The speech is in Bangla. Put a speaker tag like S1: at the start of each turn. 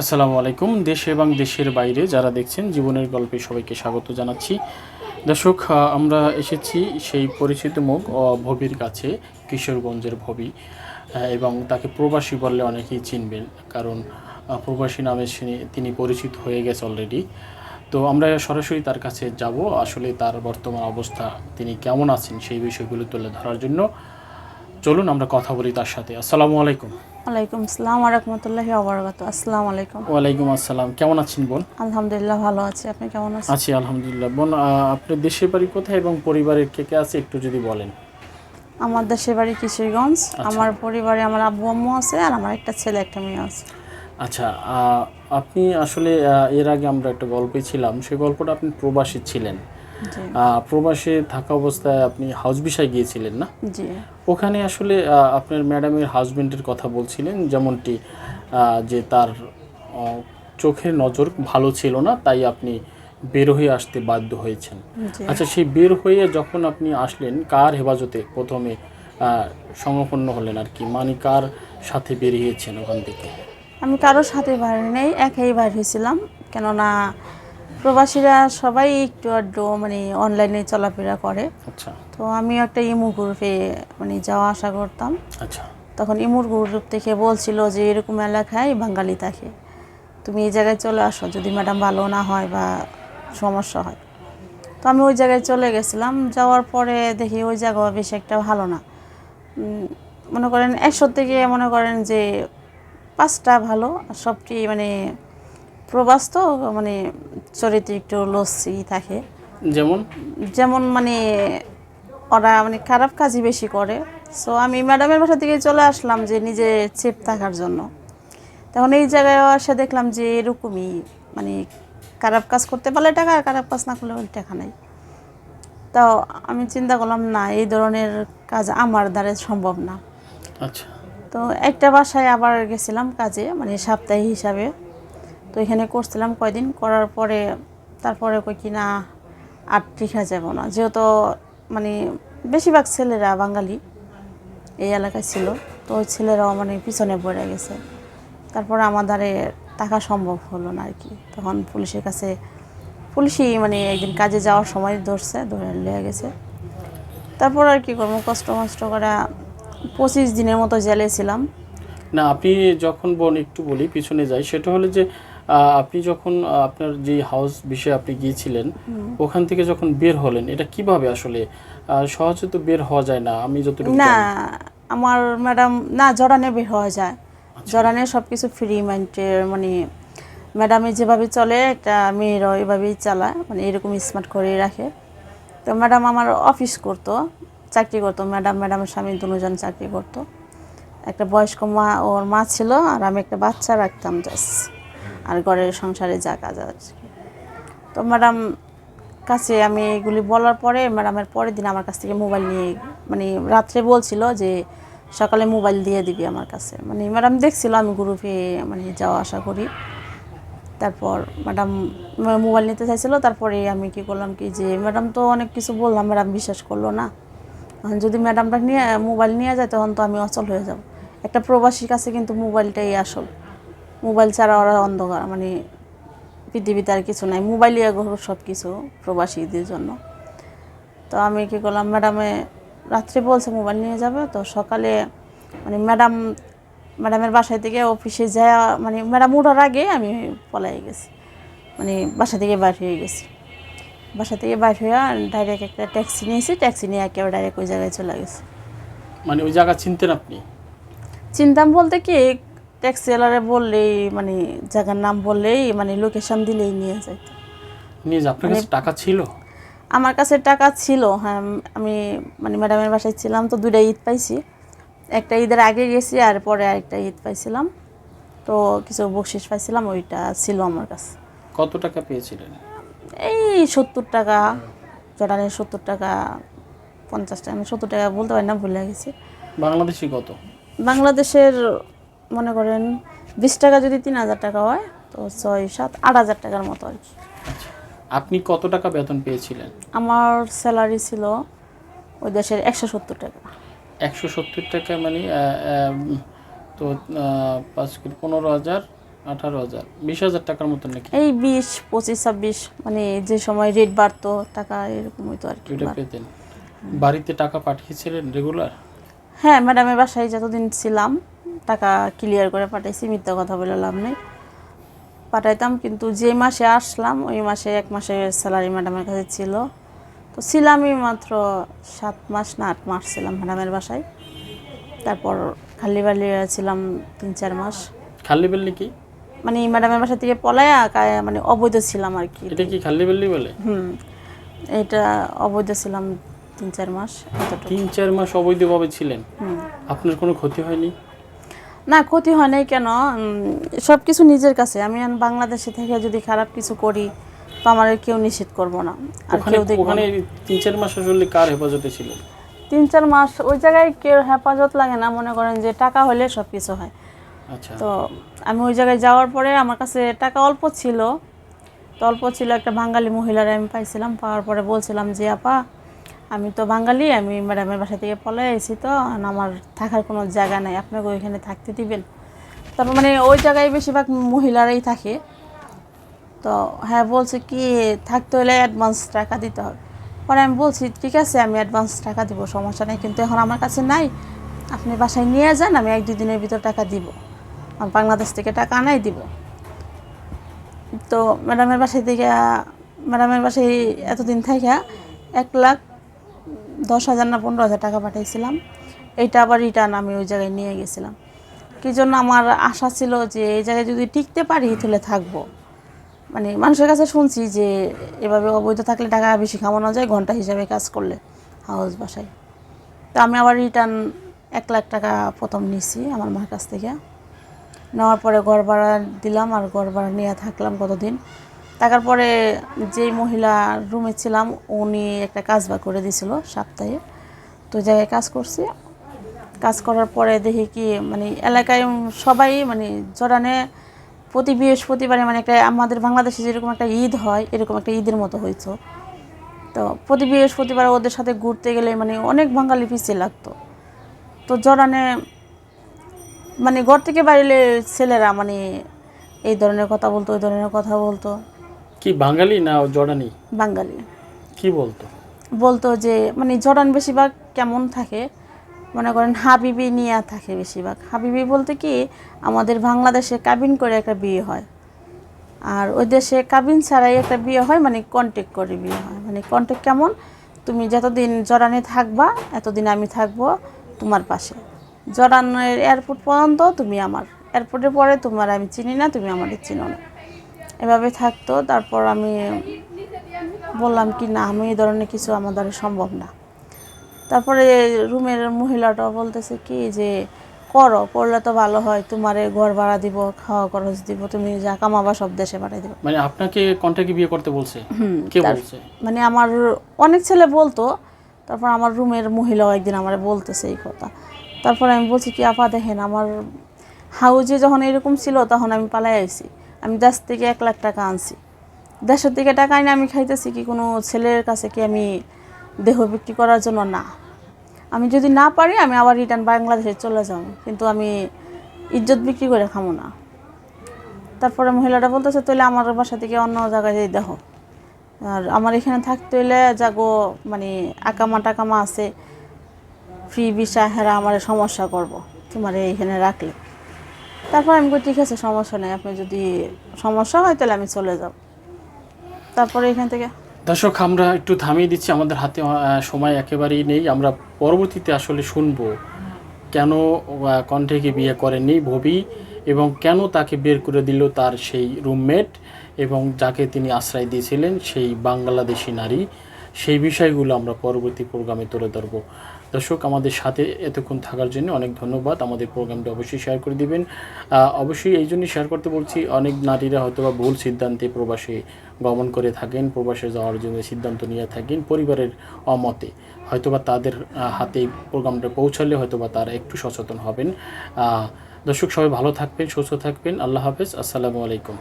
S1: আসসালামু আলাইকুম। দেশ এবং দেশের বাইরে যারা দেখছেন, জীবনের গল্পে সবাইকে স্বাগত জানাচ্ছি। দর্শক আমরা এসেছি সেই পরিচিত মুখ ভবির কাছে, কিশোরগঞ্জের ভবি এবং তাকে প্রবাসী বললে অনেকেই চিনবেন, কারণ প্রবাসী নামে তিনি পরিচিত হয়ে গেছে অলরেডি তো আমরা সরাসরি তার কাছে যাব, আসলে তার বর্তমান অবস্থা, তিনি কেমন আছেন সেই বিষয়গুলো তুলে ধরার জন্য। চলুন আমরা কথা বলি তার সাথে। আসসালামু আলাইকুম।
S2: ওয়ালাইকুম আসসালাম রহমতুল্লাহি আবরকাত আসসালামু আলাইকুম।
S1: ওয়ালাইকুম আসসালাম। কেমন আছেন বোন?
S2: আলহামদুলিল্লাহ ভালো আছি। আপনি কেমন আছেন?
S1: আছি আলহামদুলিল্লাহ। বোন আপনার দেশের বাড়ি কোথায় এবং পরিবারের কে কে আছে একটু যদি বলেন?
S2: আমার দেশের বাড়ি কিশোরগঞ্জ। আমার পরিবারে আমার আব্বু আম্মু আছে আর আমার একটা ছেলে একটা মেয়ে আছে।
S1: আচ্ছা আপনি আসলে এর আগে আমরা একটা গল্পে ছিলাম। সেই গল্পটা আপনি প্রবাসী ছিলেন। প্রবাসে থাকা অবস্থায় আপনি হাউস বিষয় গিয়েছিলেন না? ওখানে আসলে আপনার ম্যাডামের হাজবেন্ডের কথা বলছিলেন যেমনটি যে তার চোখের নজর ভালো ছিল না তাই আপনি বের হয়ে আসতে বাধ্য হয়েছেন। আচ্ছা সেই বের হয়ে যখন আপনি আসলেন কার হেফাজতে প্রথমে সংরক্ষণ হলেন আর কি? মানে কার সাথে বেরিয়েছেন ওখান থেকে?
S2: আমি কারোর সাথে বাইরে নেই একাই বাইর হয়েছিলাম কেননা প্রবাসীরা সবাই একটু আধটু মানে অনলাইনে চলাফেরা করে।
S1: আচ্ছা।
S2: তো আমি একটা ইমু গ্রুপে মানে যাওয়া আসা করতাম।
S1: আচ্ছা।
S2: তখন ইমুর গ্রুপ থেকে বলছিল যে এরকম এলাকায় বাঙালি থাকে। তুমি এই জায়গায় চলে আসো। যদি ম্যাডাম ভালো না হয় বা সমস্যা হয়। তো আমি ওই জায়গায় চলে গেছিলাম। যাওয়ার পরে দেখি ওই জায়গা বেশি একটা ভালো না। মনে করেন একশো থেকে মনে করেন যে পাঁচটা ভালো। আর সবটি মানে প্রবাস তো মানে চরিত্র একটু লস্যি থাকে।
S1: যেমন?
S2: যেমন মানে ওরা মানে খারাপ কাজই বেশি করে। সো আমি ম্যাডামের বাসা থেকে চলে আসলাম যে নিজে চেপ থাকার জন্য। তখন এই জায়গায় এসে দেখলাম যে এরকমই মানে খারাপ কাজ করতে পারলে টাকা আর খারাপ কাজ না করলে টাকা নাই। তো আমি চিন্তা করলাম না এই ধরনের কাজ আমার দ্বারা সম্ভব না।
S1: আচ্ছা।
S2: তো একটা বাসায় আবার গেছিলাম কাজে মানে সাপ্তাহিক হিসাবে। তো এখানে করছিলাম কয়দিন, করার পরে তারপরে কই কি না, আর টিকা যাব না। যেহেতু মানে বেশিরভাগ ছেলেরা বাঙালি এই এলাকায় ছিল, তো ওই ছেলেরাও মানে পিছনে পড়ে গেছে। তারপরে আমার দ্বারে টাকা সম্ভব হলো না আর কি। তখন পুলিশের কাছে, পুলিশই মানে একদিন কাজে যাওয়ার সময় ধরছে, ধরে লিয়ে গেছে। তারপর আর কি করব, কষ্ট মষ্ট করে পঁচিশ দিনের মতো জেলে ছিলাম।
S1: না, আপনি যখন বোন একটু বলি, পিছনে যাই, সেটা হলো যে আপনি যখন আপনার যে হাউস বিষয়ে আপনি গিয়েছিলেন ওখান থেকে যখন বের হলেন এটা কীভাবে আসলে সহজে তো বের হওয়া যায় না আমি যতটুকু
S2: না আমার ম্যাডাম না জরানে বের হওয়া যায়। জরানে সব কিছু ফ্রি মাইন্ডের মানে ম্যাডামে যেভাবে চলে একটা মেয়েরাও এভাবেই চালায় মানে এরকম স্মার্ট করে রাখে। তো ম্যাডাম আমার অফিস করতো চাকরি করতো ম্যাডাম ম্যাডামের স্বামী দুজন চাকরি করতো। একটা বয়স্ক মা ওর মা ছিল আর আমি একটা বাচ্চা রাখতাম জাস্ট আর ঘরের সংসারে যা কাজ আছে। তো ম্যাডাম কাছে আমি এগুলি বলার পরে ম্যাডামের পরের দিন আমার কাছ থেকে মোবাইল নিয়ে মানে রাত্রে বলছিল যে সকালে মোবাইল দিয়ে দিবি আমার কাছে। মানে ম্যাডাম দেখছিল আমি গ্রুপে মানে যাওয়া আসা করি। তারপর ম্যাডাম মোবাইল নিতে চাইছিল, তারপরে আমি কি করলাম কি যে ম্যাডাম তো অনেক কিছু বললাম, ম্যাডাম বিশ্বাস করল না। যদি ম্যাডামটা নিয়ে, মোবাইল নিয়ে যায় তখন তো আমি অচল হয়ে যাব। একটা প্রবাসীর কাছে কিন্তু মোবাইলটাই আসল। মোবাইল ছাড়া ওরা অন্ধকার মানে পৃথিবীতে আর কিছু নাই। মোবাইলই সব কিছু প্রবাসীদের জন্য। তো আমি কি করলাম ম্যাডামে রাত্রে বলছে মোবাইল নিয়ে যাবে তো সকালে মানে ম্যাডাম ম্যাডামের বাসায় থেকে অফিসে যায় মানে ম্যাডাম ওঠার আগে আমি পলাই গেছি। মানে বাসা থেকে বাইর হয়ে গেছি। বাসা থেকে বাইর হয়ে ডাইরেক্ট একটা ট্যাক্সি নিয়েছি ট্যাক্সি নিয়ে একেবারে ডাইরেক্ট ওই জায়গায় চলে গেছি।
S1: মানে ওই জায়গা চিনতেন আপনি?
S2: চিন্তাম বলতে কি ট্যাক্সিওয়ালারে বললেই মানে জায়গার নাম বললেই মানে লোকেশন দিলেই নিয়ে যাইতো।
S1: নিয়ে আপনার কাছে টাকা ছিল?
S2: আমার কাছে টাকা ছিল হ্যাঁ আমি মানে ম্যাডামের বাসায় ছিলাম তো দুইটা ঈদ পাইছি। একটা ঈদের আগে গেছি আর পরে আরেকটা ঈদ পাইছিলাম। তো কিছু বকশিস পাইছিলাম ওইটা ছিল আমার কাছে।
S1: কত টাকা পেয়েছিলেন?
S2: এই সত্তর টাকা জর্ডানের সত্তর টাকা পঞ্চাশ টাকা আমি সত্তর টাকা বলতে পারি না ভুলে গেছি।
S1: বাংলাদেশি কত?
S2: বাংলাদেশের মনে করেন বিশ টাকা যদি তিন হাজার টাকা হয় তো ছয় সাত আট হাজার টাকার মতো আর কি।
S1: আপনি কত টাকা বেতন পেয়েছিলেন?
S2: আমার স্যালারি ছিল ওই দেশের একশো সত্তর টাকা।
S1: একশো সত্তর টাকা মানে তো পাঁচ কোটি পনেরো হাজার আঠারো হাজার বিশ হাজার টাকার মতো নাকি?
S2: এই বিশ পঁচিশ ছাব্বিশ মানে যে সময় রেট বাড়তো টাকা এরকম হইতো আর কি।
S1: পেতেন। বাড়িতে টাকা পাঠিয়েছিলেন রেগুলার
S2: হ্যাঁ ম্যাডামের বাসায় যতদিন ছিলাম টাকা ক্লিয়ার করে পাঠাইছি মিথ্যা কথা বলে লাভ নেই। পাঠাইতাম কিন্তু যে মাসে আসলাম ওই মাসে এক মাসে স্যালারি ম্যাডামের কাছে ছিল। তো ছিলামই মাত্র সাত মাস না আট মাস ছিলাম ম্যাডামের বাসায়। তারপর খালি বালি ছিলাম তিন চার মাস।
S1: খাল্লি বেল্লি কি?
S2: মানে ম্যাডামের বাসা থেকে পলায়া মানে অবৈধ ছিলাম আর কি।
S1: এটা কি খাল্লি বেল্লি বলে?
S2: হুম এটা অবৈধ ছিলাম তিন চার মাস।
S1: তিন চার মাস অবৈধভাবে ছিলেন? আপনার কোনো ক্ষতি হয়নি?
S2: না ক্ষতি হয় নাই কেন? সব কিছু নিজের কাছে। আমি বাংলাদেশে থেকে যদি খারাপ কিছু করি তো আমার কেউ নিষেধ করব না। আর কেউ
S1: ওখানে তিন চার মাস আসলে কার হেফাজতে ছিলেন
S2: তিন চার মাস ওই জায়গায় কেউ হেফাজত লাগে না। মনে করেন যে টাকা হলে সব কিছু হয়।
S1: আচ্ছা।
S2: তো আমি ওই জায়গায় যাওয়ার পরে আমার কাছে টাকা অল্প ছিল। তো অল্প ছিল একটা বাঙালি মহিলার আমি পাইছিলাম। পাওয়ার পরে বলছিলাম যে আপা আমি তো বাঙালি, আমি ম্যাডামের বাসা থেকে পলে এসেছি তো আমার থাকার কোনো জায়গা নাই। আপনাকে ওইখানে থাকতে দিবেন? তারপর মানে ওই জায়গায় বেশিরভাগ মহিলারাই থাকে। তো হ্যাঁ বলছে কি, থাকতে হলে অ্যাডভান্স টাকা দিতে হবে। পরে আমি বলছি, ঠিক আছে, আমি অ্যাডভান্স টাকা দিব, সমস্যা নেই। কিন্তু এখন আমার কাছে নাই। আপনি বাসায় নিয়ে যান, আমি এক দুই দিনের ভিতর টাকা দিব। আমি বাংলাদেশ থেকে টাকা আনাই দিব। তো ম্যাডামের বাসায় থেকে, ম্যাডামের বাসায় এতদিন থেকে এক লাখ দশ হাজার না পনেরো হাজার টাকা পাঠিয়েছিলাম এইটা আবার রিটার্ন আমি ওই জায়গায় নিয়ে গেছিলাম। কি জন্য আমার আশা ছিল যে এই জায়গায় যদি টিকতে পারি তাহলে থাকব। মানে মানুষের কাছে শুনছি যে এভাবে অবৈধ থাকলে টাকা বেশি খাওয়ানো যায়, ঘণ্টা হিসাবে কাজ করলে হাউস বাসায়। তো আমি আবার রিটার্ন এক লাখ টাকা প্রথম নিছি আমার মার কাছ থেকে। নেওয়ার পরে ঘর ভাড়া দিলাম আর ঘর ভাড়া নিয়ে থাকলাম কতদিন? থাকার পরে যেই মহিলা রুমে ছিলাম, উনি একটা কাজ বা করে দিছিল সপ্তাহে। তো জায়গায় কাজ করছি। কাজ করার পরে দেখি কি মানে এলাকায় সবাই মানে জড়ানে। প্রতি বৃহস্পতিবারে মানে একটা আমাদের বাংলাদেশে যেরকম একটা ঈদ হয়, এরকম একটা ঈদের মতো হয়েছে তো প্রতি বৃহস্পতিবার ওদের সাথে ঘুরতে গেলে মানে অনেক বাঙালি পিছিয়ে লাগতো। তো জড়ানে মানে ঘর থেকে বাইরে ছেলেরা মানে এই ধরনের কথা বলতো, ওই ধরনের কথা বলতো।
S1: কি বাঙালি না জর্ডানি?
S2: বাঙালি।
S1: কি বলতো?
S2: বলতো যে মানে জর্ডান বেশিরভাগ কেমন থাকে? মনে করেন হাবিবি নিয়ে থাকে বেশিরভাগ। হাবিবি বলতে কি আমাদের বাংলাদেশে কাবিন করে একটা বিয়ে হয়। আর ওই দেশে কাবিন ছাড়াই একটা বিয়ে হয় মানে কন্ট্যাক্ট করে বিয়ে হয়। মানে কন্ট্যাক্ট কেমন? তুমি যতদিন জরানে থাকবা এতদিন আমি থাকব তোমার পাশে। জরানের এয়ারপোর্ট পর্যন্ত তুমি আমার। এয়ারপোর্টের পরে তোমার আমি চিনি না তুমি আমাদের চিনো না। এভাবে থাকতো তারপর আমি বললাম কি না আমি এই ধরনের কিছু আমার দ্বারা সম্ভব না। তারপরে রুমের মহিলাটা বলতেছে কি যে করো করলে তো ভালো হয় তোমারে ঘর ভাড়া দিব খাওয়া খরচ দিব তুমি যা কামাবা সব দেশে পাঠিয়ে দিব।
S1: মানে আপনাকে কন্ট্যাক্টে বিয়ে করতে বলছে? কে বলছে?
S2: মানে আমার অনেক ছেলে বলতো তারপর আমার রুমের মহিলাও একদিন আমার বলতেছে এই কথা। তারপর আমি বলছি কি আপা দেখেন আমার হাউজে যখন এরকম ছিল তখন আমি পালাই আইছি। আমি দেশ থেকে এক লাখ টাকা আনছি। দেশের থেকে টাকা এনে আমি খাইতেছি কি কোনো ছেলের কাছে কি আমি দেহ বিক্রি করার জন্য? না। আমি যদি না পারি, আমি আবার রিটার্ন বাংলাদেশে চলে যাব। কিন্তু আমি ইজ্জত বিক্রি করে খামো না। তারপরে মহিলাটা বলতেছে, তাহলে আমার বাসা থেকে অন্য জায়গায় যেয়ে দেখো। আর আমার এখানে থাকতে হলে যাগো মানে আকামা টাকামা আছে। ফ্রি ভিসা হেরা আমার সমস্যা করব। তোমার এইখানে রাখলে। তারপর আমি ঠিক আছে, সমস্যা নেই, আপনি যদি সমস্যা হয় তাহলে আমি চলে যাব। তারপরে এখান থেকে
S1: দর্শক, আমরা একটু থামিয়ে দিচ্ছি, আমাদের হাতে সময় একেবারেই নেই। আমরা পরবর্তীতে আসলে শুনব কেন কণ্ঠেকে বিয়ে করেননি ভবি এবং কেন তাকে বের করে দিল তার সেই রুমমেট এবং যাকে তিনি আশ্রয় দিয়েছিলেন সেই বাংলাদেশি নারী। সেই বিষয়গুলো আমরা পরবর্তী প্রোগ্রামে তুলে ধরবো। দর্শক, আমাদের সাথে এতক্ষণ থাকার জন্য অনেক ধন্যবাদ। আমাদের প্রোগ্রামটা অবশ্যই শেয়ার করে দিবেন। অবশ্যই এই জন্যই শেয়ার করতে বলছি, অনেক নারীরা হয়তো বা ভুল সিদ্ধান্তে প্রবাসে গমন করে থাকেন, প্রবাসে যাওয়ার জন্য সিদ্ধান্ত নিয়ে থাকেন পরিবারের অমতে। হয়তোবা তাদের হাতে প্রোগ্রামটা পৌঁছালে হয়তোবা তারা একটু সচেতন হবেন। দর্শক, সবাই ভালো থাকবেন, সুস্থ থাকবেন। আল্লাহ হাফেজ। আসসালামু আলাইকুম।